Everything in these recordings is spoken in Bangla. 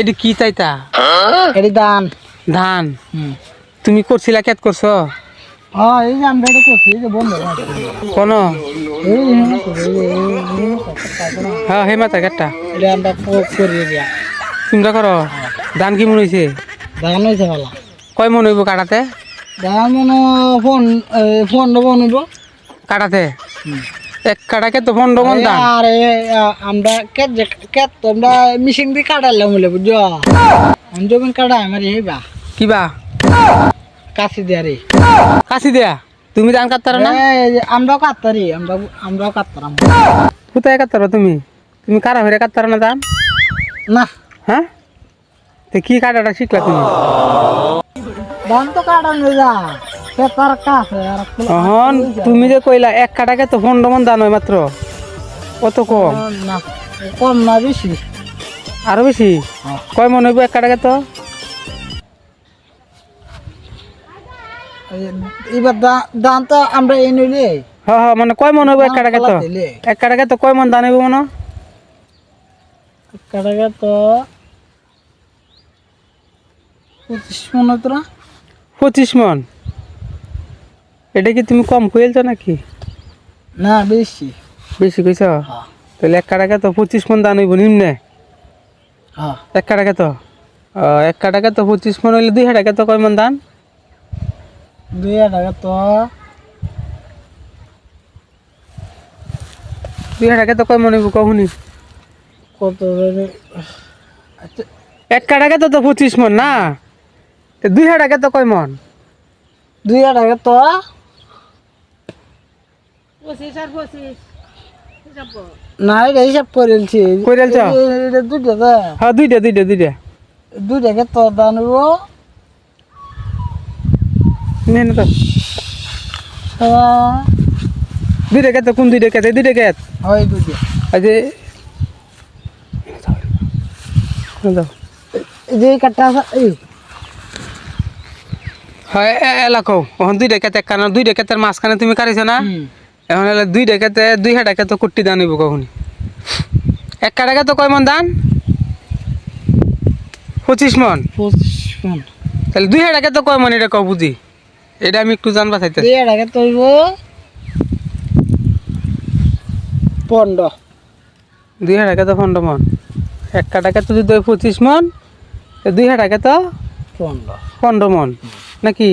এটি কি চাইতা? এটি দান ধান? তুমি করছিলা কেত করছ? হ্যাঁ এই যে আমরা এটা করছি যে বন্ধ কোন? হ্যাঁ, হে মাথা কেটটা এটা আমরা করিয়ে দিয়া। তোমরা করো। ধান কি মনে হয়েছে দান হয়েছে ভালো। কয় মন হইব কাটাতে? দান মানে ফোন ফোন বনব কাটাতে? এক কাটাকে তো পনেরো মন ধান আর আমরা কেট যে কেট তো আমরা মিশিং দিয়ে কাটালাম বলে জমিন কাটা আমার এই বা। কিবা কাশি দিয়া রে। কাশি দেয়া? তুমি ধান কাটতার না? আমরাও কাটতারি আমরা আমরাও কাটতাম কোথায় কাটতার তুমি? তুমি কারা হয়ে কাটতার না ধান? না। হ্যাঁ? তো কি কাটাটা শিখলা তুমি? ধান তো কাটানো যা ফুল- তুমি যে কইলা এক কাটাকে তো পনেরো মন ধান হয় মাত্র। কত কম? কম না বেশি। আরও বেশি? হ্যাঁ। কয় মন হইব এক কাটাকে তো? এবার দা- ধান তো আমরা এই নিলে হ্যাঁ হ্যাঁ মানে কয় মন হইব এক কাটাকে তো? এক কাটাকে তো কয় মন ধান হইব মনে? কাটাকে তো পঁচিশ মনে তোরা পঁচিশ মন। এটা কি তুমি কম কইলছো নাকি? না বেশি। বেশি কইছ হ্যাঁ। তাহলে এক কাটাকে তো পঁচিশ মন ধান হইব নিম্নে? হ্যাঁ। এক কাটাকে তো আহ, এক কাটাকে তো পঁচিশ মন হইলে দুই হাটাকে তো কয় মন ধান দুই টাকা তো দুই হাটাকে তো কয় মন হইব কহুনি কত আচ্ছা। এক কাটাকে তো তো পঁচিশ মন না? দুই হাটাকে তো কয় মন? দুই টাকা তো না এটা হিসাব করেছি? এটা দুইটা হ্যাঁ দুইটা দুইটা দুইটা। দুই টাকা তো দানব নে না তো। দুই টাকা কোন দুই টাকা দুই টাকা হয় দুইটা। আজ দাও যে এই হয় এলাকো ওখান দুই টাকাতে কারণ দুই টাকাতের মাঝখানে তুমি কারিছো না। এখন হলে দুই টাকাতে দুই হাটাকে তো কুট্টি দান হইব কখনই? এক কাটাকে তো কয় মন দান পঁচিশ মন? পঁচিশ মন। তাহলে দুই হাটাকে তো কয় মন এটা কও বুঝি? এটা আমি একটু জানবা চাইতে দুই টাকা তো হইব পনেরো। দুই হাটাকে তো পনেরো মন। এক কাটাকে তো যদি পঁচিশ মন তো দুই হাটাকে তো পনেরো। পনেরো মন। নাকি?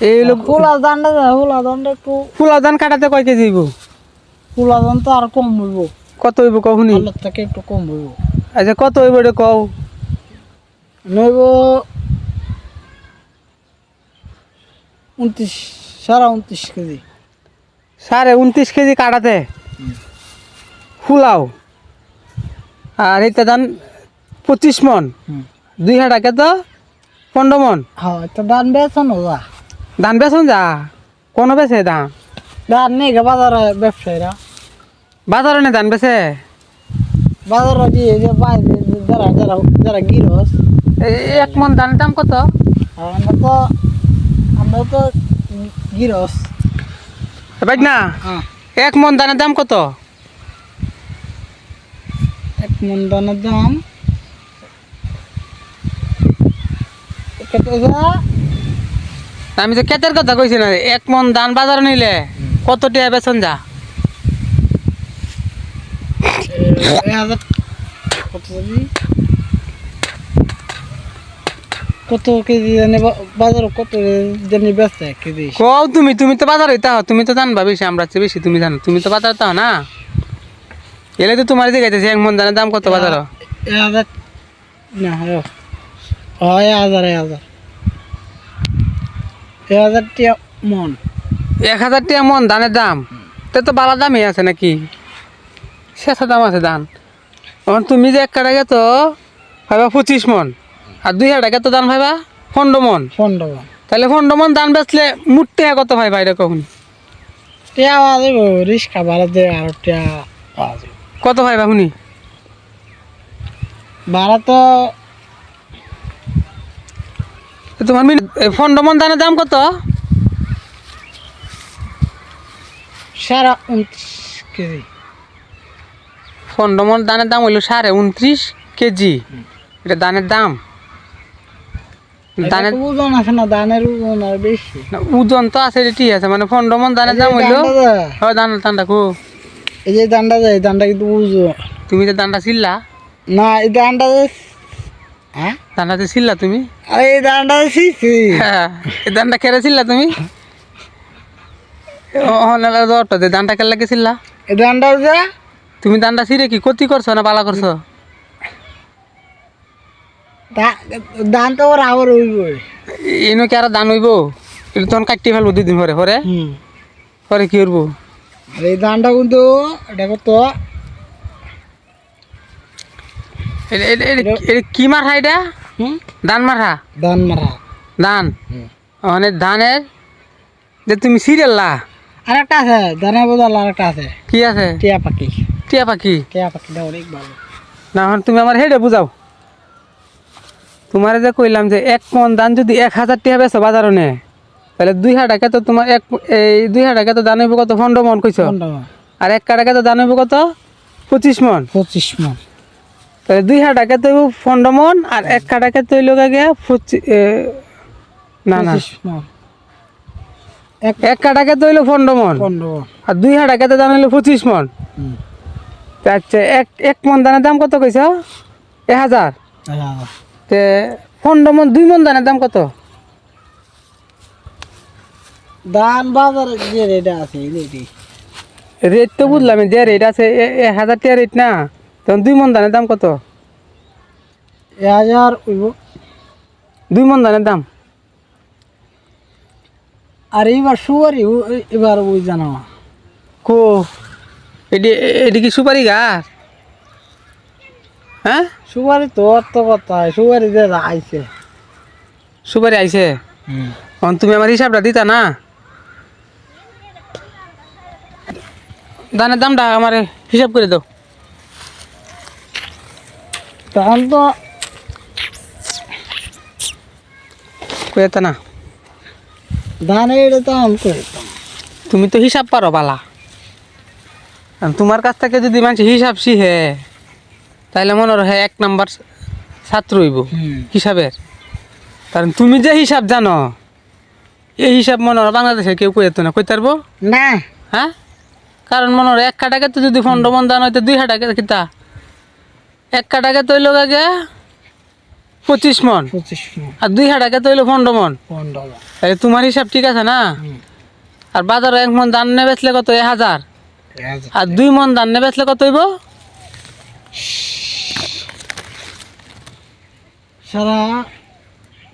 এই একটু ধান কাটাতে কয় কেজি হইব? ফুলা দান তো আর কম হইব। কত হইব কখনই আলোর থেকে একটু কম হইব। আচ্ছা কত হইব এটা কও? নইব উনত্রিশ সারা উনত্রিশ কেজি। সাড়ে উনত্রিশ কেজি কাটাতে? ফুলাও। আর এটা ধান পঁচিশ মন। দুই হাটাকে তো পনেরো মন। হ্যাঁ তো ধান বেচন যা? ধান বেচন যা? কোনো বেচে ধান? ধান নেই গে বাজারে ব্যবসায়ীরা। বাজারে নে ধান বেচে? বাজারে দিয়ে যে বাইরে যারা যারা যারা গিরস এক মন ধানের দাম কত? আমরা তো আমরা তো গিরস বাইক না এক মন ধানের দাম কত? এক মন দানের দাম কত আমি তো কেতের কথা কইছি না এক মন ধান বাজারে নিলে কত টাকা বেচন যা? কত কেজি কত কেজি জানি বা- কত জানি ব্যস্ত কেজি। কও তুমি তুমি তো বাজারে তাও তুমি তো জানবা বেশি আমরা চেয়ে বেশি তুমি জানো তুমি তো বাজারে তাও না? এলে তো তোমার দিকে এক মন দাম কত বাজারে? এক হাজার না হয় হাজার হাজার। এক হাজার টিয়া মন। এক হাজার মন ধানের দাম? তে তো বালা দামই আছে নাকি? শেষা দাম আছে ধান। এখন তুমি যে এক কাটাকে তো ভাইবা পঁচিশ মন। আর দুই হাজার তো দাম ভাইবা পনেরো মন। পনেরো মন। তাহলে পনেরো মন ধান বেচলে মুটতে কত ভাইবা এটা কখন টিয়া যাবে রিক্সা ভাড়া দিয়ে আর টিয়া কত ভাইবা শুনি ভাড়া তো তোমার মিনিট পনেরো মন ধানের দাম কত? সারা উনত্রিশ কেজি। মন ধানের দাম হইল সাড়ে উনত্রিশ কেজি। এটা ধানের দাম। ওজন আছে না ওজন আর বেশি। ওজন তো আছে এটা ঠিক আছে মানে পনেরো মন ধানের দাম হইল হয় ধান ধানটা কো। এই যে ধানটা যায় ধানটা কিন্তু ওজন। তুমি যে ধানটা ছিল্লা না এই ধানটা যে- হ্যাঁ? ধানটা যে তুমি? এই ধানটা শিখছি হ্যাঁ এই ধানটা কেড়ে ছিল্লা তুমি? দরটা যে ধানটা কেলে গেছিল্লা এই ধানটা যে। তুমি ধানটা ছিঁড়ে কি ক্ষতি করছ না বালা করছ? ধান তো ওর আবার উঠবে এনো কি আর ধান হইব? এটা তখন কাটি ফেলব দুই দিন পরে পরে? পরে কি করব? এই ধানটা কিন্তু এটা কত? এটা কি মারা এটা? ধান মারা ধান মারা ধান। মানে ধানের যে তুমি সিরিয়াল্লা আর একটা আছে ধানের বদল আর একটা আছে। কি আছে? টিয়া পাখি। টিয়া পাখি? টিয়া পাখিটা অনেক ভালো। না এখন তুমি আমার হেডে বুঝাও। তোমার যে কইলাম যে এক মন ধান যদি এক হাজার টিয়া বেছো বাজারও নে তাহলে দুই হাজার টাকা তো তোমার এক এই দুই হাজার টাকা তো দান হইব কত? পনেরো মন কইছ? আর এক টাকা তো দান হইব কত? পঁচিশ মন। পঁচিশ মন। তাহলে দুই হাজার টাকা তো পনেরো মন আর এক টাকা তো হইল গিয়া পঁচিশ না না এক এক টাকা তো হইল পনেরো মন আর দুই হাজার টাকা তো দাম হইল পঁচিশ মন আচ্ছা এক এক মন দানের দাম কত কইছ? এক হাজার। তে পনেরো মন দুই মন দানের দাম কত? ধান বাজারে যে রেট আছে রেট তো বুঝলাম যে রেট আছে এ- এক হাজার টাকা রেট না। তখন দুই মন ধানের দাম কত? এক হাজার উইব দুই মন ধানের দাম। আর এইবার সুয়ারি এবার ওই জানো। কো এটি এটি কি সুপারি গাছ? হ্যাঁ? সুপারি তো অত কথা সুপারি যে আইছে। সুপারি আইছে? এখন তুমি আমার হিসাবটা দিতা না? ধানের দামটা আমার হিসাব করে দাও। তখন তো না এটা তো আমি তুমি তো হিসাব পারো বালা। তোমার কাছ থেকে যদি মানুষ হিসাব শিখে তাহলে মনে হয় এক নাম্বার ছাত্র হইব হিসাবের। কারণ তুমি যে হিসাব জানো এই হিসাব মনে হয় বাংলাদেশে কেউ কইতো না কইতে পারব? না। হ্যাঁ? কারণ মনে হয় এক কাটাকে তো যদি পনেরো মন দান হইতো দুই হাটাকে কিতা? এক কাটাকে তো হইল আগে পঁচিশ মন। পঁচিশ আর দুই হাটাকে তো হইল পনেরো মন। পনেরো তাহলে তোমার হিসাব ঠিক আছে না। আর বাজারে এক মন ধান নেবে বেচলে কত? এক হাজার। এক আর দুই মন ধান নেবে বেচলে কত হইব? সারা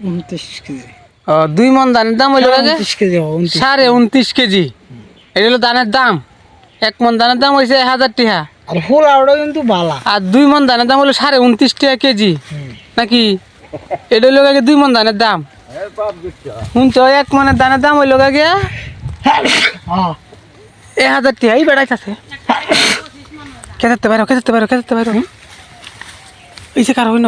উনত্রিশ কেজি। ও, দুই মন ধানের দাম হইল আগে কেজি সাড়ে উনত্রিশ কেজি। এটা হলো ধানের দাম। এক মন ধানের দাম হয়েছে এক হাজার টাকা। আর ফুল আউটা কিন্তু বালা। আর দুই মন ধানের দাম হলো সাড়ে উনত্রিশ টাকা কেজি। নাকি? এটা হইল আগে দুই মন ধানের দাম। শুনছ? এক মনের ধানের দাম হইল আগে হ্যাঁ। এক হাজার টাকা। এই বেড়াইতেছে। কেতাতে পারো কেতাতে পারো কেতাতে পারো? এই যে কারও হইন?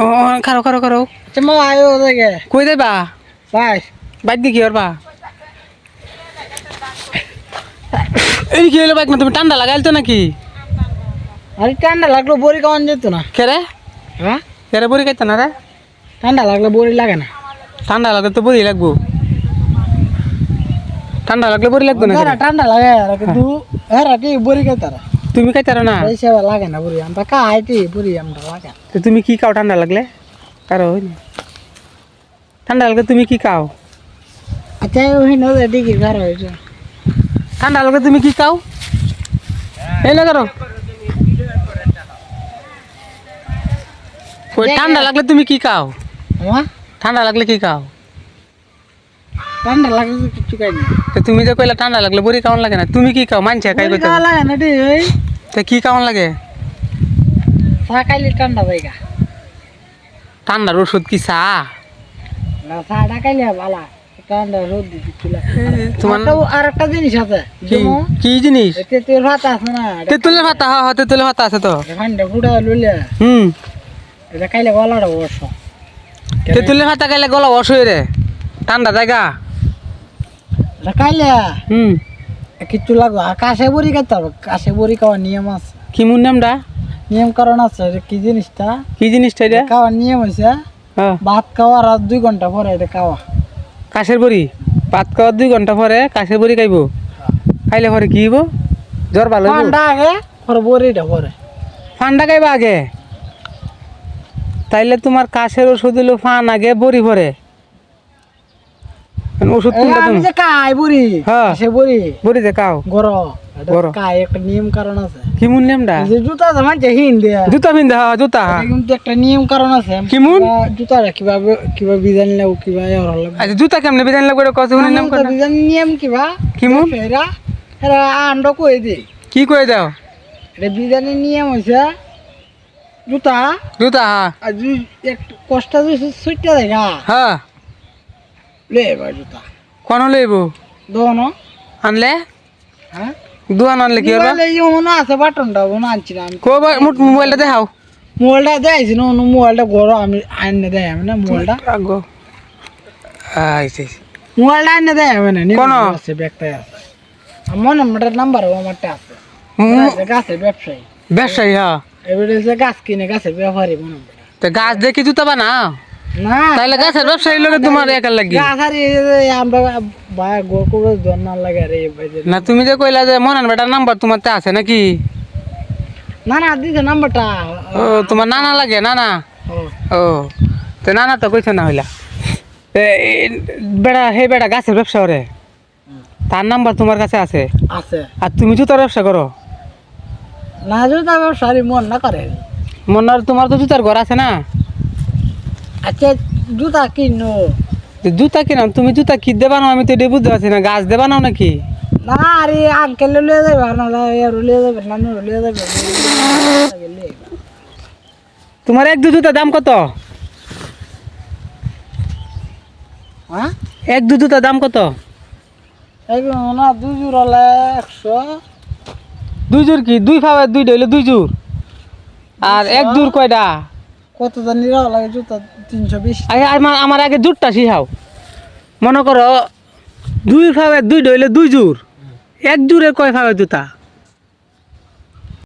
ও কারও কারও কারও। মা আয়ো দেখে কই দেবা বাই। বাইক দিয়ে কি করবা? এই কি হইল বাইক না তুমি ঠান্ডা লাগাইল তো নাকি? আরে ঠান্ডা লাগল বড়ি খাওয়ান যেত না। কেরে হ্যাঁ? কেরে বড়ি খাইতে না রে? ঠান্ডা লাগলে বড়ি লাগে না। ঠান্ডা লাগলে তো বড়ি লাগবো। ঠান্ডা লাগলে বড়ি লাগবে না ঠান্ডা লাগে কিন্তু হ্যাঁ। কি বড়ি খাই তারা তুমি খাইতারো না? এই সেবা লাগে না বড়ি আমরা খাইটি বড়ি আমরা লাগে। তো তুমি কি খাও ঠান্ডা লাগলে? কারও ঠান্ডা লাগলে তুমি কি খাও? আচ্ছা ওই নদী ডিগ্রি ঘর হয়েছে। ঠান্ডা লাগলে তুমি কি খাও? এই না কারও। ওই ঠান্ডা লাগলে তুমি কি খাও? আমার ঠান্ডা লাগলে কি খাও? ঠান্ডা লাগলে কিছু খাই না। তো তুমি যে কইলা ঠান্ডা লাগলে বড়ি খাওয়ান লাগে না। তুমি কি খাও মানছে খাই কইতে? লাগে না রে তো কি খাওয়ান লাগে? চা খাইলে ঠান্ডা জায়গা। ঠান্ডার ওষুধ কি চা? না চাটা খাইলে ভালো। তোমার একটা জিনিস আছে কি? জিনিস? ভাত আছে না তেঁতুলের ভাতা হ্যাঁ হ্যাঁ তেঁতুলের ভাতা আছে তো। ঠান্ডা ফুটা লইলে হুম। এটা খাইলে গলাটা বস তেঁতুলের ভাতা খাইলে গলা রে। ঠান্ডা জায়গা। এটা খাইলে হুম। কিচ্ছু লাগবে। আর কাশে বড়ি খাইতে হবে। কাশে বড়ি খাওয়ার নিয়ম আছে। কি নামটা? নিয়ম কারণ আছে। কি জিনিসটা? কি জিনিসটা এটা? খাওয়ার নিয়ম হয়েছে হ্যাঁ। ভাত খাওয়ার আর দুই ঘণ্টা পরে এটা খাওয়া। কাশের বড়ি। ভাত খাওয়ার দুই ঘণ্টা পরে কাশের বড়ি খাইব। খাইলে পরে কি হইব? জ্বর ভালো ঠান্ডা আগে পরে বড়িটা পরে। ফান্ডা খাইবা আগে? তাইলে তোমার কাশের ওষুধ দিল ফান আগে বড়ি পরে। ওষুধ কোনটা তুমি যে খাই বড়ি হ্যাঁ। সে বড়ি। বড়ি দে গরম এটা গরম। একটা নিয়ম কারণ আছে। কি নেমটা এই যে জুতা জামাই যে হিন দেয়া। জুতা পিন্ধা হ্যাঁ জুতা হ্যাঁ। এটা কিন্তু একটা নিয়ম কারণ আছে। কি? কিবা জুতাটা কীভাবে কীভাবে বিধান লেও কিবা এর হলো আচ্ছা জুতা কেমনে বিধান কত নিয়ম কিবা? কি মূল? এরা এরা আন্ড কই দে? কি কয়ে দাও? এটা বিধানের নিয়ম হইছে জুতা। জুতা হ্যাঁ। আর কষ্ট দিছে সুইটা দেখা হ্যাঁ। লে এবার জুতা। কোন লইব দোনো। আনলে? হ্যাঁ? দুয়ান আনলে কি হবে মোবাইলে মনে আছে বাটনটা মনে আনছি না। আমি কো মোবাইলটা দেখাও। মোবাইলটা দেখাইছি না মোবাইলটা গরম আমি আইনে দেয় আমি না মোবাইলটা। আগো আইছে মোবাইলটা আইনে দেয় আমি না কোনো? আছে ব্যাগটাই আছে। আমার নাম্বার আমারটা আছে। আছে গাছের ব্যবসায়ী। ব্যবসায়ী হ্যাঁ। এবারে গাছ কিনে গাছের ব্যাপারী মনে তো গাছ দেখি জুতা বানাও? না তাহলে গাছের ব্যবসায়ী লোকে তোমার একার লাগি। আমরা ভাই গোর করে না লাগে আরে এই ভাই যে- না তুমি যে কইলা যে মনান বেটার নাম্বার তোমার তে আছে নাকি? না না দিছে নাম্বারটা। ও তোমার নানা লাগে নানা? ও, ও তো নানা তো কইছে না হইলা। বেড়া হে বেড়া গাছের ব্যবসা করে তার নাম্বার তোমার কাছে আছে? আছে। আর তুমি জুতার ব্যবসা করো? না যদি তার ব্যবসায়ী মন না করে। মনার তোমার তো জুতার ঘর আছে না? আচ্ছা জুতা কিনো। জুতা কিনাম তুমি জুতা কি দেবা না? আমি তো এটা বুঝতে পারছি না। গাছ দেবা নাও নাকি? না আরে আঙ্কেল লিয়ে যাবে না লিয়ে যাবে নানু লিয়ে যাবে তোমার এক দু জুতা দাম কত? হ্যাঁ? এক দু জুতা দাম কত? না দুই জোর হলে একশো। দুই জোর কি? দুই ফাওয়ার দুই হইলে দুই জোর আর এক দূর কয়টা? কত জানি রাও লাগে জুতা তিনশো বিশ। আমার আমার আগে জুটটা শিখাও। মনে করো, দুই খাবে দুই ডইলে দুই জোর এক জোরে কয় খাবে জুতা?